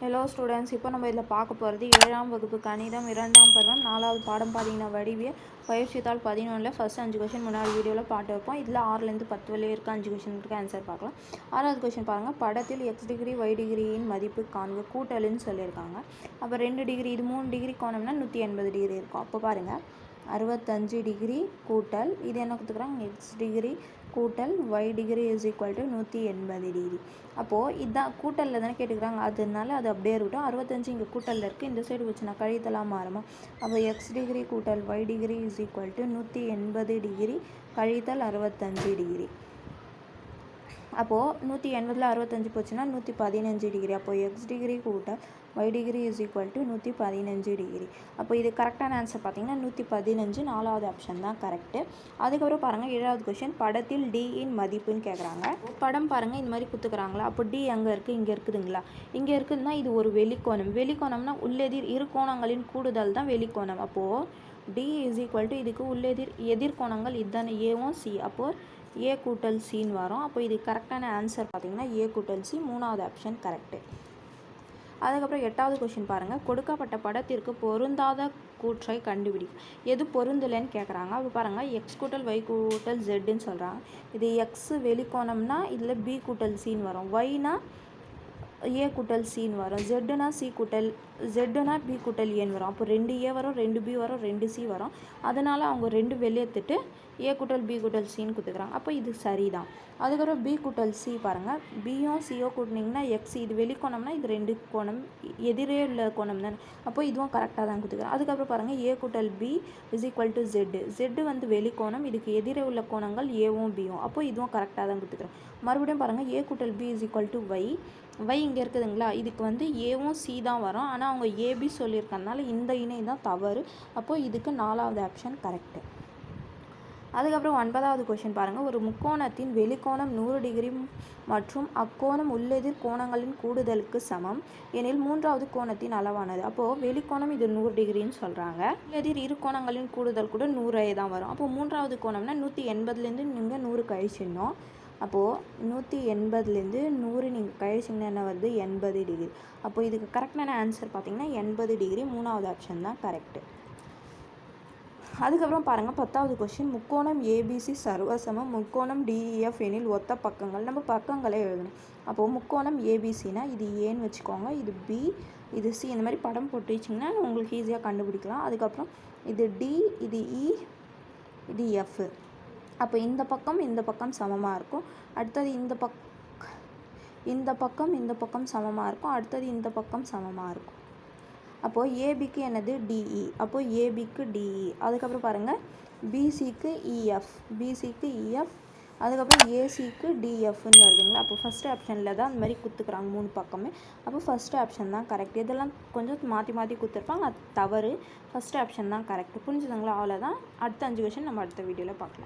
Hello students இப்போ நம்ம இதில் பார்க்க போகிறது ஏழாம் வகுப்பு கணிதம் இரண்டாம் பருவம் நாலாவது பாடம் பார்த்தீங்கன்னா வடிவியல். பயிற்சித்தாள் பதினொன்றில் ஃபஸ்ட் அஞ்சு கொஷின் முன்னாடி வீடியோவில் பாட்டு வைப்போம். இதில் ஆறுலேருந்து பத்து வரையும் இருக்க அஞ்சு கொஷினுக்கு ஆன்சர் பார்க்கலாம். ஆறாவது கொஷின் பாருங்கள் படத்தில் எக்ஸ் டிகிரி ஒய் டிகிரியின் மதிப்பு காண்க கூட்டலுன்னு சொல்லியிருக்காங்க. அப்போ ரெண்டு டிகிரி இது மூணு டிகிரி கோணம்னா நூற்றி எண்பது டிகிரி இருக்கும். அப்போ பாருங்கள் அறுபத்தஞ்சு டிகிரி கூட்டல் இது என்ன கொடுத்துக்குறாங்க எக்ஸ் டிகிரி கூட்டல் y degree is equal to நூற்றி எண்பது டிகிரி அப்போது இதான் கூட்டலில் தானே கேட்டுக்கிறாங்க. அதனால அது அப்படியே இருக்கட்டும். அறுபத்தஞ்சு இங்கே கூட்டலில் இருக்குது இந்த சைடு வச்சு நான் கழித்தலாம் மாறுமா? அப்போ எக்ஸ் டிகிரி கூட்டல் y degree is equal to நூற்றி எண்பது டிகிரி கழித்தல் அறுபத்தஞ்சு டிகிரி அப்போது நூற்றி எண்பதில் அறுபத்தஞ்சு போச்சுன்னா நூற்றி பதினஞ்சு டிகிரி அப்போது எக்ஸ் டிகிரி கூட்டல் y degree is equal to நூற்றி பதினஞ்சு டிகிரி அப்போ இது கரெக்டான ஆன்சர் பார்த்தீங்கன்னா நூற்றி பதினஞ்சு நாலாவது ஆப்ஷன் தான் கரெக்டு அதுக்கப்புறம் பாருங்கள் ஏழாவது கொஷின் படத்தில் டியின் மதிப்புன்னு கேட்குறாங்க படம் பாருங்கள் இந்த மாதிரி குத்துக்கிறாங்களா? அப்போ டி எங்கே இருக்குது இங்கே இருக்குதுங்களா? இங்கே இருக்குதுன்னா இது ஒரு வெளிக்கோணம். வெளிக்கோணம்னா உள்ளெதிர் இரு கோணங்களின் கூடுதல் தான் வெளிக்கோணம். அப்போது டி இஸ் ஈக்குவல் டு இதுக்கு உள்ளெதிர் எதிர்கோணங்கள் இதுதானே? ஏவும் சி அப்போது ஏ கூட்டல் சின்னு வரும். அப்போ இது கரெக்டான ஆன்சர் பார்த்தீங்கன்னா ஏ கூட்டல் சி மூணாவது ஆப்ஷன் கரெக்டு அதுக்கப்புறம் எட்டாவது கொஷின் பாருங்கள் கொடுக்கப்பட்ட படத்திற்கு பொருந்தாத கூற்றை கண்டுபிடி எது பொருந்தலைன்னு கேட்குறாங்க அப்போ பாருங்கள் எக்ஸ் கூட்டல் ஒய் கூட்டல் ஜெட்டுன்னு சொல்கிறாங்க இது எக்ஸ் வெளிக்கோணம்னா இதில் பி கூட்டல் சின்னு வரும். ஒய்னா ஏ கூட்டல் சின்னு வரும். ஜெட்டுனா சி கூட்டல் ஜெட்டுனா பி கூட்டல் ஏன்னு வரும்? அப்போ ரெண்டு ஏ வரும் ரெண்டு பி வரும் ரெண்டு சி வரும். அதனால் அவங்க ரெண்டு வெளியேற்றுட்டு ஏ கூட்டல் பி கூட்டல் சின்னு கொடுத்துக்கிறாங்க அப்போ இது சரிதான். அதுக்கப்புறம் பி கூட்டல் சி பாருங்கள் பியும் சியோ கூட்டினீங்கன்னா எக்ஸ் இது வெளிக்கோணம்னா இது ரெண்டு கோணம் எதிரே உள்ள கோணம் தானே. அப்போ இதுவும் கரெக்டாக தான் கொடுத்துக்கிறேன் அதுக்கப்புறம் பாருங்கள் ஏ கூட்டல் b is equal to zed zed வந்து வெளிக்கோணம் இதுக்கு எதிரே உள்ள கோணங்கள் ஏவும் பியும் அப்போ இதுவும் கரெக்டாக தான் கொடுத்துக்கிறேன் மறுபடியும் பாருங்கள் ஏ கூட்டல் b is equal to y y இங்கே இருக்குதுங்களா? இதுக்கு வந்து ஏவும் சி தான் வரும். ஆனால் அவங்க ஏபி சொல்லியிருக்கறனால இந்த இணை தான் தவறு. அப்போது இதுக்கு நாலாவது ஆப்ஷன் கரெக்டு அதுக்கப்புறம் ஒன்பதாவது கொஷின் பாருங்கள் ஒரு முக்கோணத்தின் வெளிக்கோணம் நூறு டிகிரி மற்றும் அக்கோணம் உள்ளெதிர் கோணங்களின் கூடுதலுக்கு சமம். எனில் மூன்றாவது கோணத்தின் அளவானது. அப்போது வெளிக்கோணம் இது நூறு டிகிரின்னு சொல்கிறாங்க உள்ளெதிர் இரு கோணங்களின் கூடுதல் கூட நூறே தான் வரும். அப்போது மூன்றாவது கோணம்னா நூற்றி எண்பதுலேருந்து நீங்கள் நூறு கழிச்சிடணும் அப்போது நூற்றி எண்பதுலேருந்து நூறு நீங்கள் கழிச்சிங்கன்னா என்ன வருது எண்பது டிகிரி அப்போது இதுக்கு கரெக்டான ஆன்சர் பார்த்தீங்கன்னா எண்பது டிகிரி மூணாவது ஆப்ஷன் தான் கரெக்டு அதுக்கப்புறம் பாருங்கள் பத்தாவது கொஷின் முக்கோணம் ஏபிசி சர்வசமம் முக்கோணம் டிஇஎஃப் எனில் ஒத்த பக்கங்கள். நம்ம பக்கங்களே எழுதணும். அப்போது முக்கோணம் ஏபிசினா இது ஏன்னு வச்சுக்கோங்க. இது பி இது சி இந்த மாதிரி படம் போட்டு வச்சிங்கன்னா உங்களுக்கு ஈஸியாக கண்டுபிடிக்கலாம். அதுக்கப்புறம் இது டி இது இ இது எஃப் அப்போ இந்த பக்கம் இந்த பக்கம் சமமாக இருக்கும். அடுத்தது இந்த பக் இந்த பக்கம் இந்த பக்கம் சமமாக இருக்கும். அடுத்தது இந்த பக்கம் சமமாக இருக்கும். அப்போது ஏபிக்கு என்னது? டிஇ அப்போது ஏபிக்கு டிஇ அதுக்கப்புறம் பாருங்கள் பிசிக்கு இஎஃப் பிசிக்கு இஎஃப் அதுக்கப்புறம் ஏசிக்கு டிஎஃப்னு வருதுங்களா அப்போ ஃபஸ்ட்டு ஆப்ஷனில் தான் அந்த மாதிரி குத்துக்கிறாங்க மூணு பக்கமே. அப்போ ஃபஸ்ட்டு ஆப்ஷன் தான் கரெக்ட் இதெல்லாம் கொஞ்சம் மாற்றி மாற்றி கொடுத்துருப்பாங்க அது தவறு. ஃபஸ்ட்டு ஆப்ஷன் தான் கரெக்ட் புரிஞ்சுதுங்களா? அவ்வளோதான் அடுத்த அஞ்சு கொஷின் நம்ம அடுத்த வீடியோவில் பார்க்கலாம்.